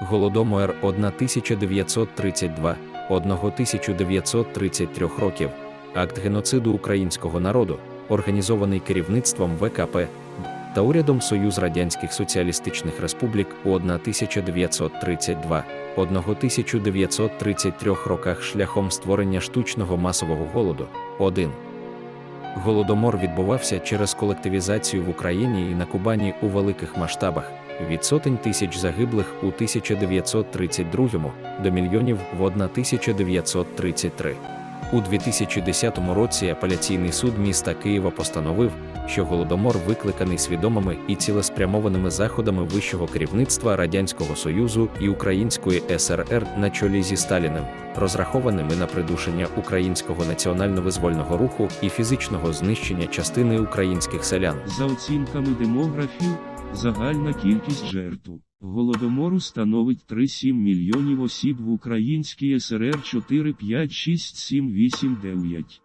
Голодомор 1932 1933 років, акт геноциду українського народу, організований керівництвом ВКП та урядом Союз Радянських Соціалістичних Республік у 1932 1933 роках шляхом створення штучного масового голоду. 1. Голодомор відбувався через колективізацію в Україні і на Кубані у великих масштабах від сотень тисяч загиблих у 1932 до мільйонів в 1933. У 2010 році апеляційний суд міста Києва постановив, що голодомор викликаний свідомими і цілеспрямованими заходами вищого керівництва Радянського Союзу і Української СРР на чолі зі Сталіним, розрахованими на придушення українського національно-визвольного руху і фізичного знищення частини українських селян. За оцінками демографів, загальна кількість жертв голодомору становить 3-7 мільйонів осіб в Українській СРР 4 5 6 7 8 9.